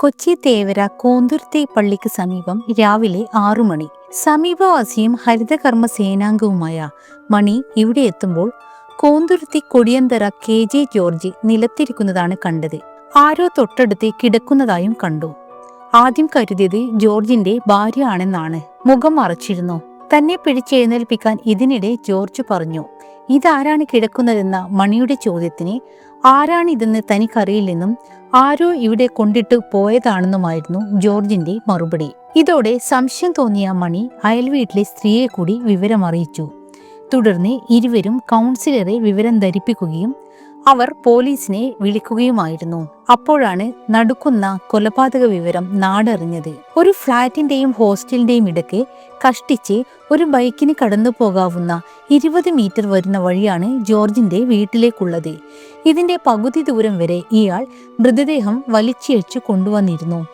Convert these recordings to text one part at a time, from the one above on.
കൊച്ചി തേവര കോന്തുരുത്തി പള്ളിക്ക് സമീപം രാവിലെ ആറു മണി. സമീപവാസിയും ഹരിതകർമ്മ സേനാംഗവുമായ മണി ഇവിടെ എത്തുമ്പോൾ Konthuruthi Kodiyanthara K J George നിലത്തിരിക്കുന്നതാണ് കണ്ടത്. ആരോ തൊട്ടടുത്ത് കിടക്കുന്നതായും കണ്ടു. ആദ്യം കരുതിയത് ജോർജിന്റെ ഭാര്യ ആണെന്നാണ് മുഖം മറച്ചിരുന്നു. തന്നെ പിടിച്ചെഴുന്നേൽപ്പിക്കാൻ ഇതിനിടെ ജോർജ് പറഞ്ഞു. ഇതാരാണ് കിടക്കുന്നതെന്ന മണിയുടെ ചോദ്യത്തിന് ആരാണിതെന്ന് തനിക്കറിയില്ലെന്നും ആരോ ഇവിടെ കൊണ്ടിട്ട് പോയതാണെന്നുമായിരുന്നു ജോർജിന്റെ മറുപടി. ഇതോടെ സംശയം തോന്നിയ മണി അയൽവീട്ടിലെ സ്ത്രീയെ കൂടി വിവരമറിയിച്ചു. തുടർന്ന് ഇരുവരും കൗൺസിലറെ വിവരം ധരിപ്പിക്കുകയും അവർ പോലീസിനെ വിളിക്കുകയുമായിരുന്നു. അപ്പോഴാണ് നടുക്കുന്ന കൊലപാതക വിവരം നാടറിഞ്ഞത്. ഒരു ഫ്ളാറ്റിന്റെയും ഹോസ്റ്റലിന്റെയും ഇടയ്ക്ക് കഷ്ടിച്ച് ഒരു ബൈക്കിന് കടന്നു പോകാവുന്ന ഇരുപത് മീറ്റർ വരുന്ന വഴിയാണ് ജോർജിന്റെ വീട്ടിലേക്കുള്ളത്. ഇതിന്റെ പകുതി ദൂരം വരെ ഇയാൾ മൃതദേഹം വലിച്ചിഴച്ചു കൊണ്ടുവന്നിരുന്നു.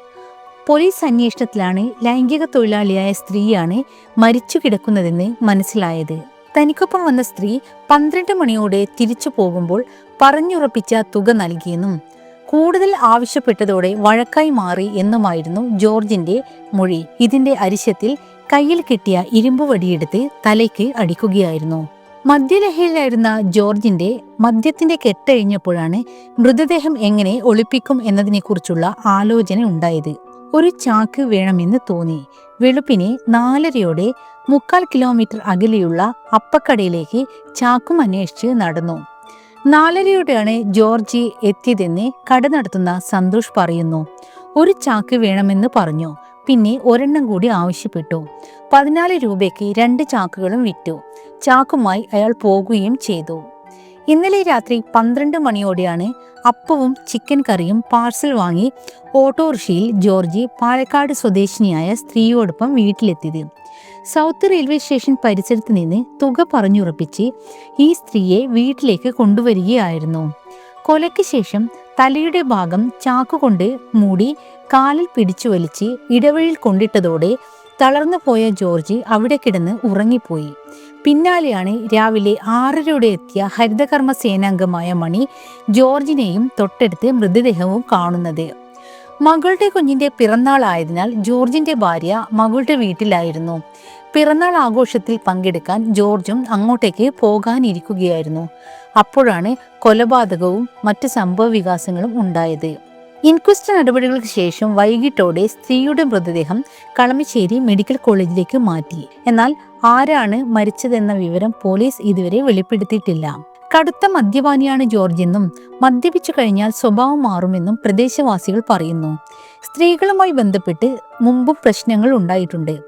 പോലീസ് അന്വേഷണത്തിലാണ് ലൈംഗിക തൊഴിലാളിയായ സ്ത്രീയാണ് മരിച്ചു കിടക്കുന്നതെന്ന് മനസ്സിലായത്. തനിക്കൊപ്പം വന്ന സ്ത്രീ പന്ത്രണ്ട് മണിയോടെ തിരിച്ചു പോകുമ്പോൾ പറഞ്ഞുറപ്പിച്ച തുക നൽകിയെന്നും കൂടുതൽ ആവശ്യപ്പെട്ടതോടെ വഴക്കായി മാറി എന്നുമായിരുന്നു ജോർജിന്റെ മൊഴി. ഇതിന്റെ അരിശത്തിൽ കയ്യിൽ കിട്ടിയ ഇരുമ്പ് വടിയെടുത്ത് തലയ്ക്ക് അടിക്കുകയായിരുന്നു. മദ്യലഹയിലായിരുന്ന ജോർജിന്റെ മദ്യത്തിന്റെ കെട്ടഴിഞ്ഞപ്പോഴാണ് മൃതദേഹം എങ്ങനെ ഒളിപ്പിക്കും എന്നതിനെക്കുറിച്ചുള്ള ആലോചന ഉണ്ടായത്. ഒരു ചാക്ക് വേണമെന്ന് തോന്നി. വെളുപ്പിനെ നാലരയോടെ മുക്കാൽ കിലോമീറ്റർ അകലെയുള്ള അപ്പക്കടയിലേക്ക് ചാക്കും അന്വേഷിച്ച് നടന്നു. നാലരയോടെയാണ് ജോർജി എത്തിയതെന്ന് കട നടത്തുന്ന സന്തോഷ് പറയുന്നു. ഒരു ചാക്ക് വേണമെന്ന് പറഞ്ഞു. പിന്നെ ഒരെണ്ണം കൂടി ആവശ്യപ്പെട്ടു. പതിനാല് രൂപയ്ക്ക് രണ്ട് ചാക്കുകളും വിറ്റു. ചാക്കുമായി അയാൾ പോകുകയും ചെയ്തു. ഇന്നലെ രാത്രി പന്ത്രണ്ട് മണിയോടെയാണ് അപ്പവും ചിക്കൻ കറിയും പാർസൽ വാങ്ങി ഓട്ടോറിക്ഷയിൽ ജോർജി പാലക്കാട് സ്വദേശിനിയായ സ്ത്രീയോടൊപ്പം വീട്ടിലെത്തിയത്. സൗത്ത് റെയിൽവേ സ്റ്റേഷൻ പരിസരത്ത് നിന്ന് തുക പറഞ്ഞുറപ്പിച്ച് ഈ സ്ത്രീയെ വീട്ടിലേക്ക് കൊണ്ടുവരികയായിരുന്നു. കൊലയ്ക്ക് ശേഷം തലയുടെ ഭാഗം ചാക്കുകൊണ്ട് മൂടി കാലിൽ പിടിച്ചു വലിച്ച് ഇടവഴിയിൽ കൊണ്ടിട്ടതോടെ തളർന്നു പോയ ജോർജി അവിടെ കിടന്ന് ഉറങ്ങിപ്പോയി. പിന്നാലെയാണ് രാവിലെ ആറരയോടെ എത്തിയ ഹരിതകർമ്മ സേനാംഗമായ മണി ജോർജിനെയും തൊട്ടടുത്ത് മൃതദേഹവും കാണുന്നത്. മകളുടെ കുഞ്ഞിന്റെ പിറന്നാൾ ആയതിനാൽ ജോർജിന്റെ ഭാര്യ മകളുടെ വീട്ടിലായിരുന്നു. പിറന്നാൾ ആഘോഷത്തിൽ പങ്കെടുക്കാൻ ജോർജും അങ്ങോട്ടേക്ക് പോകാനിരിക്കുകയായിരുന്നു. അപ്പോഴാണ് കൊലപാതകവും മറ്റ് സംഭവ വികാസങ്ങളും ഉണ്ടായത്. ഇൻക്വസ്റ്റ് നടപടികൾക്ക് ശേഷം വൈകിട്ടോടെ സ്ത്രീയുടെ മൃതദേഹം കളമശ്ശേരി മെഡിക്കൽ കോളേജിലേക്ക് മാറ്റി. എന്നാൽ ആരാണ് മരിച്ചതെന്ന വിവരം പോലീസ് ഇതുവരെ വെളിപ്പെടുത്തിയിട്ടില്ല. കടുത്ത മദ്യപാനിയാണ് ജോർജ് എന്നും മദ്യപിച്ചു കഴിഞ്ഞാൽ സ്വഭാവം മാറുമെന്നും പ്രദേശവാസികൾ പറയുന്നു. സ്ത്രീകളുമായി ബന്ധപ്പെട്ട് മുമ്പും പ്രശ്നങ്ങൾ ഉണ്ടായിട്ടുണ്ട്.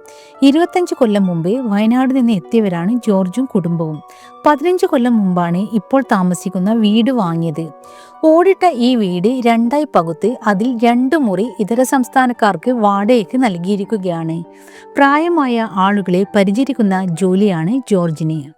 ഇരുപത്തഞ്ച് കൊല്ലം മുമ്പേ വയനാട് നിന്ന് എത്തിയവരാണ് ജോർജും കുടുംബവും. പതിനഞ്ച് കൊല്ലം മുമ്പാണ് ഇപ്പോൾ താമസിക്കുന്ന വീട് വാങ്ങിയത്. ഓടിട്ട ഈ വീട് രണ്ടായി പകുത്ത് അതിൽ രണ്ടു മുറി ഇതര സംസ്ഥാനക്കാർക്ക് വാടകയ്ക്ക് നൽകിയിരിക്കുകയാണ്. പ്രായമായ ആളുകളെ പരിചരിക്കുന്ന ജോലിയാണ് ജോർജിന്.